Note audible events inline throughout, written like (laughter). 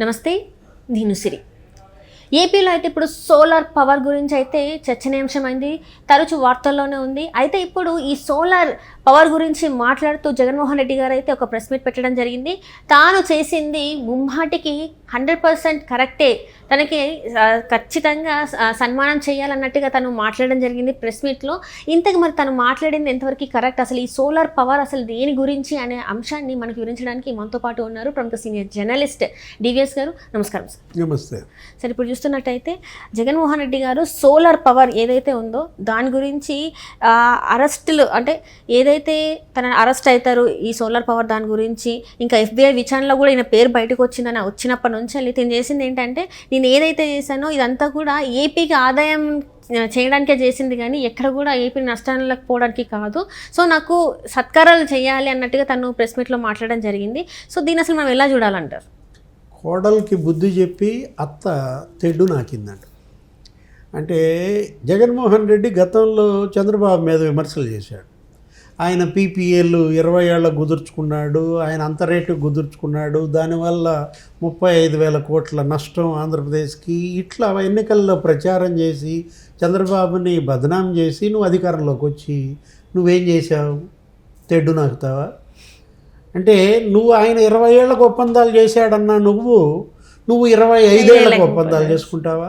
నమస్తే నేను సిరి ఏపీలో అయితే ఇప్పుడు సోలార్ పవర్ గురించి అయితే చర్చనీయాంశమైంది తరచు వార్తల్లోనే ఉంది. అయితే ఇప్పుడు ఈ సోలార్ పవర్ గురించి మాట్లాడుతూ జగన్మోహన్ రెడ్డి గారు అయితే ఒక ప్రెస్ మీట్ పెట్టడం జరిగింది. తాను చేసింది ముమ్మాటికి హండ్రెడ్ పర్సెంట్ కరెక్టే. తనకి ఖచ్చితంగా సన్మానం చేయాలన్నట్టుగా తను మాట్లాడడం జరిగింది ప్రెస్ మీట్లో. ఇంతకు మరి తను మాట్లాడింది ఎంతవరకు కరెక్ట్? అసలు ఈ సోలార్ పవర్ అసలు దేని గురించి అనే అంశాన్ని మనకు వివరించడానికి మనతో పాటు ఉన్నారు ప్రముఖ సీనియర్ జర్నలిస్ట్ డివిఎస్ గారు. నమస్కారం సార్. నమస్తే. సరే ఇప్పుడు చూస్తున్నట్టయితే జగన్మోహన్ రెడ్డి గారు సోలార్ పవర్ ఏదైతే ఉందో దాని గురించి అరెస్టులు అంటే ఏదైతే తన అరెస్ట్ అవుతారు ఈ సోలార్ పవర్ దాని గురించి ఇంకా ఎఫ్బిఐ విచారణలో కూడా ఈయన పేరు బయటకు వచ్చిందని వచ్చినప్పటి నుంచి వెళ్ళి తిని చేసింది ఏంటంటే నేను ఏదైతే చేశానో ఇదంతా కూడా ఏపీకి ఆదాయం చేయడానికే చేసింది కానీ ఎక్కడ కూడా ఏపీ నష్టాలకు పోవడానికి కాదు. సో నాకు సత్కారాలు చేయాలి అన్నట్టుగా తను ప్రెస్ మీట్లో మాట్లాడడం జరిగింది. సో దీన్ని అసలు మనం ఎలా చూడాలంటారు? కోడలికి బుద్ధి చెప్పి అత్త తెడ్డు నాకిందంట. అంటే జగన్మోహన్ రెడ్డి గతంలో చంద్రబాబు మీద విమర్శలు చేశాడు. ఆయన పీపీఎల్ ఇరవై ఏళ్ళ కుదుర్చుకున్నాడు ఆయన అంత రేటు కుదుర్చుకున్నాడు దానివల్ల ముప్పై ఐదు వేల కోట్ల నష్టం ఆంధ్రప్రదేశ్కి. ఇట్లా ఎన్నికల్లో ప్రచారం చేసి చంద్రబాబుని బదనాం చేసి నువ్వు అధికారంలోకి వచ్చి నువ్వేం చేశావు? తెడ్డు నాకుతావా? అంటే నువ్వు ఆయన ఇరవై ఏళ్ళకు ఒప్పందాలు చేశాడన్నా నువ్వు నువ్వు ఇరవై ఐదేళ్ళకు ఒప్పందాలు చేసుకుంటావా?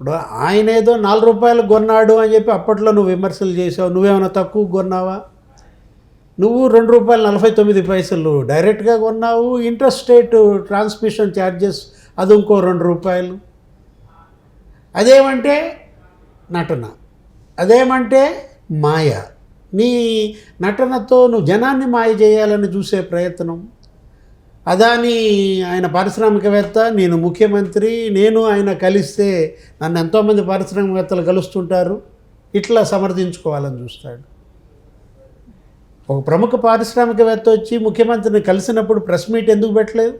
ఇప్పుడు ఆయన ఏదో నాలుగు రూపాయలు కొన్నాడు అని చెప్పి అప్పట్లో నువ్వు విమర్శలు చేసావు. నువ్వేమైనా తక్కువ కొన్నావా? నువ్వు రెండు రూపాయలు నలభై తొమ్మిది పైసలు డైరెక్ట్గా కొన్నావు. ఇంట్రెస్ట్ రేట్ ట్రాన్స్మిషన్ ఛార్జెస్ అది ఇంకో రెండు రూపాయలు. అదేమంటే నటన. అదేమంటే మాయ. నీ నటనతో నువ్వు జనాన్ని మాయ చేయాలని చూసే ప్రయత్నం. అదాని ఆయన పారిశ్రామికవేత్త నేను ముఖ్యమంత్రి నేను ఆయన కలిస్తే నన్ను ఎంతోమంది పారిశ్రామికవేత్తలు కలుస్తుంటారు? ఇట్లా సమర్థించుకోవాలని చూస్తాడు. ఒక ప్రముఖ పారిశ్రామికవేత్త వచ్చి ముఖ్యమంత్రిని కలిసినప్పుడు ప్రెస్ మీట్ ఎందుకు పెట్టలేదు?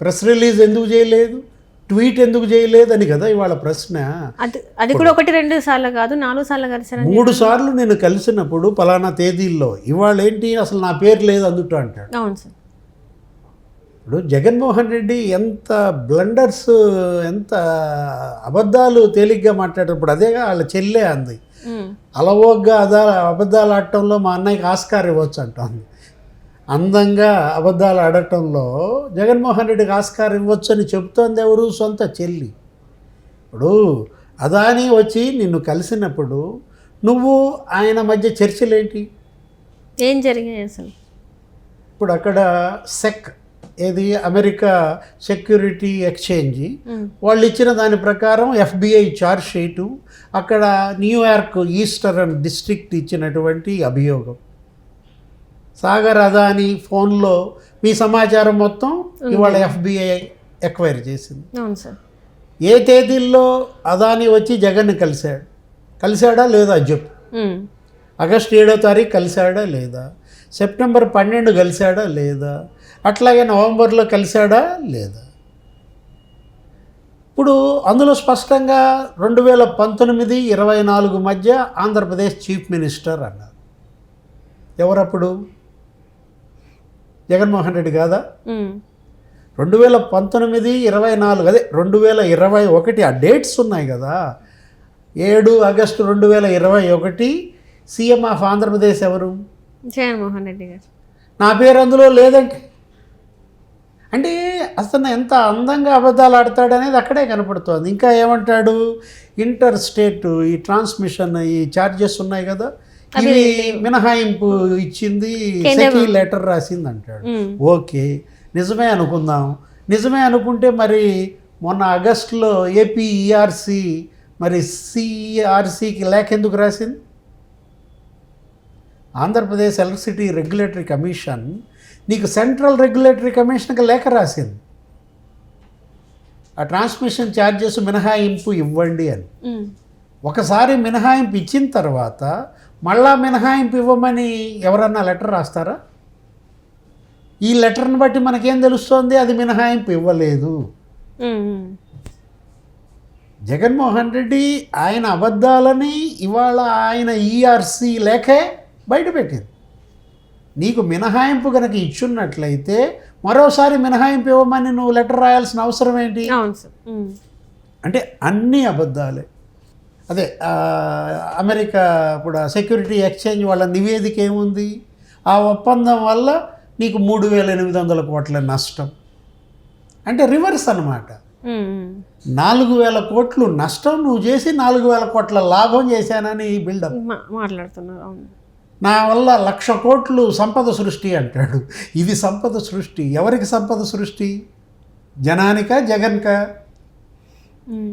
ప్రెస్ రిలీజ్ ఎందుకు చేయలేదు? ట్వీట్ ఎందుకు చేయలేదు అని కదా ఇవాళ ప్రశ్న. అది అది కూడా ఒకటి రెండు సార్లు కాదు నాలుగు సార్లు కలిసారని మూడు సార్లు నేను కలిసినప్పుడు పలానా తేదీల్లో ఇవాళ ఏంటి? అసలు నా పేరు లేదు అందుట అంటాడు. అవును సార్. ఇప్పుడు జగన్మోహన్ రెడ్డి ఎంత బ్లండర్స్ ఎంత అబద్ధాలు తేలిగ్గా మాట్లాడేటప్పుడు అదేగా వాళ్ళ చెల్లె అంది. అలవోగ్గా అదా అబద్ధాలు ఆడటంలో మా అన్నయ్యకి ఆస్కార్ ఇవ్వచ్చు అంటుంది. అందంగా అబద్ధాలు ఆడటంలో జగన్మోహన్ రెడ్డికి ఆస్కార్ ఇవ్వచ్చు అని చెబుతోంది ఎవరు? సొంత చెల్లి. ఇప్పుడు అదాని వచ్చి నిన్ను కలిసినప్పుడు నువ్వు ఆయన మధ్య చర్చలేంటి? ఏం జరిగాయి అసలు? ఇప్పుడు అక్కడ సెక్ ఏది? America security exchange. వాళ్ళు ఇచ్చిన దాని ప్రకారం ఎఫ్బిఐ చార్జ్ షీటు అక్కడ న్యూయార్క్ ఈస్టర్న్ డిస్ట్రిక్ట్ ఇచ్చినటువంటి అభియోగం. సాగర్ అదాని ఫోన్లో మీ సమాచారం మొత్తం ఇవాళ ఎఫ్బిఐ ఎక్వైర్ చేసింది. ఏ తేదీల్లో అదాని వచ్చి జగన్ని కలిశాడు? కలిశాడా లేదా? చెప్పు. ఆగస్ట్ ఏడో తారీఖు కలిశాడా లేదా? సెప్టెంబర్ పన్నెండు కలిశాడా లేదా? అట్లాగే నవంబర్లో కలిశాడా లేదా? ఇప్పుడు అందులో స్పష్టంగా రెండు వేల పంతొమ్మిది ఇరవై నాలుగు మధ్య ఆంధ్రప్రదేశ్ చీఫ్ మినిస్టర్ అన్నారు. ఎవరప్పుడు? జగన్మోహన్ రెడ్డి కాదా. రెండు వేల పంతొమ్మిది ఇరవై నాలుగు అదే రెండు వేల ఇరవై ఒకటి ఆ డేట్స్ ఉన్నాయి కదా. ఏడు ఆగస్టు రెండు వేల ఇరవై ఒకటి సీఎం ఆఫ్ ఆంధ్రప్రదేశ్ ఎవరు? జగన్మోహన్ రెడ్డి గారు. నా పేరు అందులో లేదంటే అంటే అతను ఎంత అందంగా అబద్ధాలు ఆడతాడనేది అక్కడే కనపడుతోంది. ఇంకా ఏమంటాడు? ఇంటర్ స్టేట్ ఈ ట్రాన్స్మిషన్ ఈ ఛార్జెస్ ఉన్నాయి కదా? ఇవి మినహాయింపు ఇచ్చింది సెకీ లెటర్ రాసింది అంటాడు. ఓకే. నిజమే అనుకుందాం. నిజమే అనుకుంటే మరి మొన్న ఆగస్టులో ఏపీ ఈఆర్సి మరి సిఆర్సికి లేఖ ఎందుకు రాసింది? ఆంధ్రప్రదేశ్ ఎలక్ట్రిసిటీ రెగ్యులేటరీ కమిషన్ నీకు సెంట్రల్ రెగ్యులేటరీ కమిషన్కి లేఖ రాసింది. ఆ ట్రాన్స్మిషన్ ఛార్జెస్ మినహాయింపు ఇవ్వండి అని. ఒకసారి మినహాయింపు ఇచ్చిన తర్వాత మళ్ళా మినహాయింపు ఇవ్వమని ఎవరన్నా లెటర్ రాస్తారా? ఈ లెటర్ని బట్టి మనకేం తెలుస్తోంది? అది మినహాయింపు ఇవ్వలేదు. జగన్మోహన్ రెడ్డి ఆయన అబద్ధాలని ఇవాళ ఆయన ఈఆర్సీ లేఖే బయటపెట్టింది. నీకు మినహాయింపు కనుక ఇచ్చున్నట్లయితే మరోసారి మినహాయింపు ఇవ్వమని నువ్వు లెటర్ రాయాల్సిన అవసరం ఏంటి. అంటే అన్నీ అబద్ధాలే. అదే అమెరికా ఇప్పుడు సెక్యూరిటీ ఎక్స్చేంజ్ వాళ్ళ నివేదిక ఏముంది? ఆ ఒప్పందం వల్ల నీకు మూడు వేల ఎనిమిది వందల కోట్ల నష్టం. అంటే రివర్స్ ఉమ్. నాలుగు వేల కోట్లు నష్టం నువ్వు చేసి నాలుగు వేల కోట్ల లాభం చేశానని బిల్డప్. మాట్లాడుతున్నారు అవును. నా వల్ల లక్ష కోట్లు సంపద సృష్టి అంటాడు. ఇది సంపద సృష్టి. ఎవరికి సంపద సృష్టి? జనానికా జగన్కా.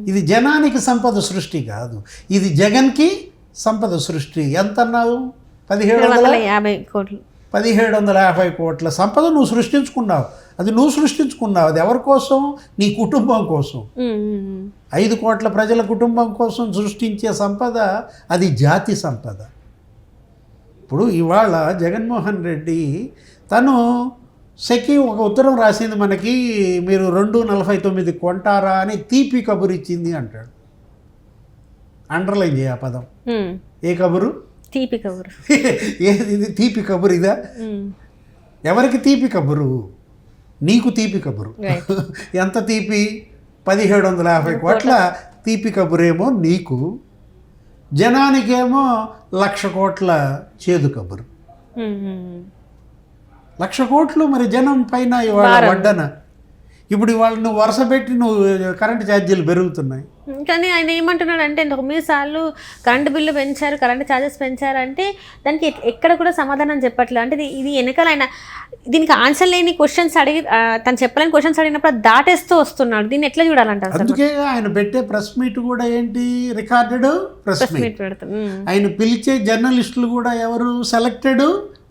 ఇది జనానికి సంపద సృష్టి కాదు. ఇది జగన్కి సంపద సృష్టి. ఎంత అన్నావు? పదిహేడు వందల? యాభై కోట్లు. పదిహేడు వందల యాభై కోట్ల సంపద నువ్వు సృష్టించుకున్నావు. అది నువ్వు సృష్టించుకున్నావు. అది ఎవరి కోసం? నీ కుటుంబం కోసం. ఐదు కోట్ల ప్రజల కుటుంబం కోసం సృష్టించే సంపద అది జాతి సంపద. ఇప్పుడు ఇవాళ జగన్మోహన్ రెడ్డి తను సెకి ఒక ఉత్తరం రాసింది మనకి మీరు రెండు నలభై తొమ్మిది కొంటారా అని తీపి కబురు ఇచ్చింది అంటాడు. అండర్లైన్ చేయ ఆ పదం. ఏ కబురు? తీపి కబురు. (laughs) ఏది ఇది? తీపి కబురు ఇదా. ఎవరికి తీపి కబురు? నీకు తీపి కబురు. (laughs) ఎంత తీపి? పదిహేడు వందల యాభై కోట్ల. తీపి కబురేమో నీకు. జనానికేమో లక్ష కోట్ల చేదు కబురు. లక్ష కోట్లు మరి జనం పైన ఇవాళ భారం. వడ్డన ఇప్పుడు ఇవాళ నువ్వు వరుస పెట్టి నువ్వు కరెంటు ఛార్జీలు పెరుగుతున్నాయి కానీ ఆయన ఏమంటున్నాడు అంటే తొమ్మిది సార్లు కరెంటు బిల్లు పెంచారు కరెంటు ఛార్జెస్ పెంచారు అంటే దానికి ఎక్- ఎక్కడ కూడా సమాధానం చెప్పట్లేదు. అంటే ఇది వెనకాల ఆయన దీనికి ఆన్సర్ లేని క్వశ్చన్స్ అడిగి తను చెప్పలేని క్వశ్చన్స్ అడిగినప్పుడు దాటేస్తూ వస్తున్నాడు. దీన్ని ఎట్లా చూడాలంటారు అందుకే ఆయన పెట్టే ప్రెస్ మీట్ కూడా ఏంటి? Recorded press meet. ఆయన పిలిచే జర్నలిస్టులు కూడా ఎవరు? సెలెక్టెడ్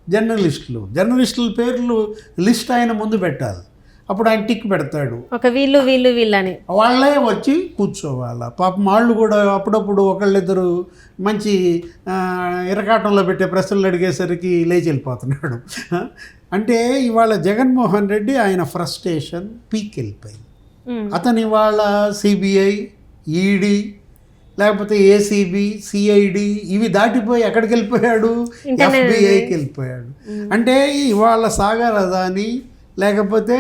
జర్నలిస్టులు. జర్నలిస్టుల పేర్లు లిస్ట్ ఆయన ముందు పెట్టాలి. అప్పుడు ఆయన టిక్ పెడతాడు. ఒక వీళ్ళు వీళ్ళు వీళ్ళని. వాళ్ళే వచ్చి కూర్చోవాలి. పాపం వాళ్ళు కూడా అప్పుడప్పుడు ఒకళ్ళిద్దరు మంచి ఇరకాటంలో పెట్టే ప్రశ్నలు అడిగేసరికి లేచి వెళ్ళిపోతున్నాడు. అంటే ఇవాళ జగన్మోహన్ రెడ్డి ఆయన ఫ్రస్ట్రేషన్ పీక్ వెళ్ళిపోయింది. అతను ఇవాళ సిబిఐ ఈడీ లేకపోతే ఏసీబీ సిఐడి ఇవి దాటిపోయి ఎక్కడికి వెళ్ళిపోయాడు? ఎఫ్బిఐకి వెళ్ళిపోయాడు. అంటే ఇవాళ సాగర్ అదాని లేకపోతే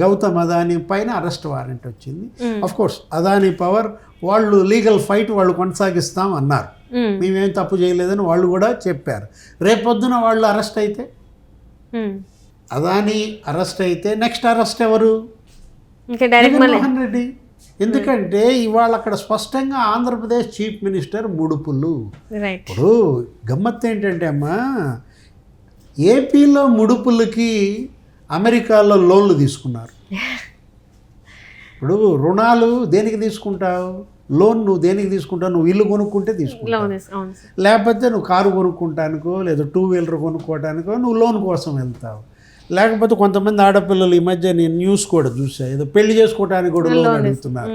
గౌతమ్ అదాని పైన అరెస్ట్ వారెంట్ వచ్చింది. అఫ్ కోర్స్ అదాని పవర్ వాళ్ళు లీగల్ ఫైట్ వాళ్ళు కొనసాగిస్తాం అన్నారు. మేమేం. తప్పు చేయలేదని వాళ్ళు కూడా చెప్పారు. రేపొద్దున వాళ్ళు అరెస్ట్ అయితే. అదాని అరెస్ట్ అయితే నెక్స్ట్ అరెస్ట్ ఎవరు? జగన్మోహన్ రెడ్డి. ఎందుకంటే ఇవాళ అక్కడ స్పష్టంగా ఆంధ్రప్రదేశ్ చీఫ్ మినిస్టర్ ముడుపులు. ఇప్పుడు గమ్మత్తు ఏంటంటే అమ్మా ఏపీలో ముడుపులకి అమెరికాలో లోన్లు తీసుకున్నారు. (laughs) ఇప్పుడు రుణాలు దేనికి తీసుకుంటావు? లోన్ నువ్వు దేనికి తీసుకుంటావు? నువ్వు ఇల్లు కొనుక్కుంటే తీసుకుంటావు. లేకపోతే నువ్వు కారు కొనుక్కుంటానికో లేదా టూ వీలర్ కొనుక్కోవటానికో నువ్వు లోన్ కోసం వెళ్తావు. లేకపోతే కొంతమంది ఆడపిల్లలు ఈ మధ్య నేను న్యూస్ కూడా చూసా ఏదో పెళ్ళి చేసుకోవడానికి కూడా లోన్ అడుగుతున్నారు?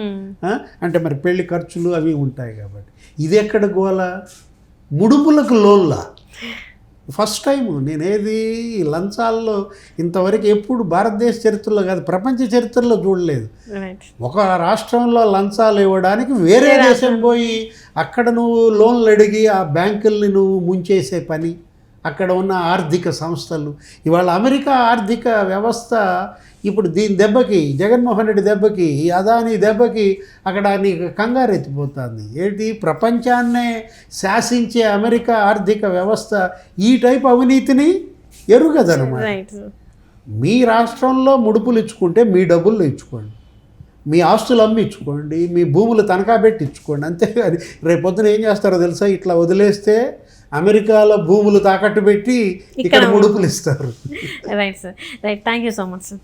అంటే మరి పెళ్ళి ఖర్చులు అవి ఉంటాయి కాబట్టి. ఇది ఎక్కడ గోల? ముడుపులకు లోన్లా. ఫస్ట్ టైం నేనేది ఈ లంచాల్లో ఇంతవరకు ఎప్పుడు భారతదేశ చరిత్రలో కాదు ప్రపంచ చరిత్రలో చూడలేదు. ఒక రాష్ట్రంలో లంచాలు ఇవ్వడానికి వేరే దేశం పోయి అక్కడ నువ్వు లోన్లు అడిగి ఆ బ్యాంకుల్ని నువ్వు ముంచేసే పని. అక్కడ ఉన్న ఆర్థిక సంస్థలు. ఇవాళ అమెరికా ఆర్థిక వ్యవస్థ ఇప్పుడు దీని దెబ్బకి జగన్మోహన్ రెడ్డి దెబ్బకి ఈ అదాని దెబ్బకి అక్కడ నీకు కంగారు ఎత్తిపోతుంది ఏంటి? ప్రపంచాన్నే శాసించే అమెరికా ఆర్థిక వ్యవస్థ ఈ టైప్ అవినీతిని ఎరుగదనమాట మీ రాష్ట్రంలో ముడుపులు ఇచ్చుకుంటే మీ డబ్బులు ఇచ్చుకోండి. మీ ఆస్తులు అమ్మి ఇచ్చుకోండి. మీ భూములు తనఖా పెట్టి ఇచ్చుకోండి. అంతేగాని రేపొద్దున ఏం చేస్తారో తెలుసా? ఇట్లా వదిలేస్తే అమెరికాలో భూములు తాకట్టు పెట్టి ఇక్కడ ముడుపులు ఇస్తారు. Right sir right thank you so much sir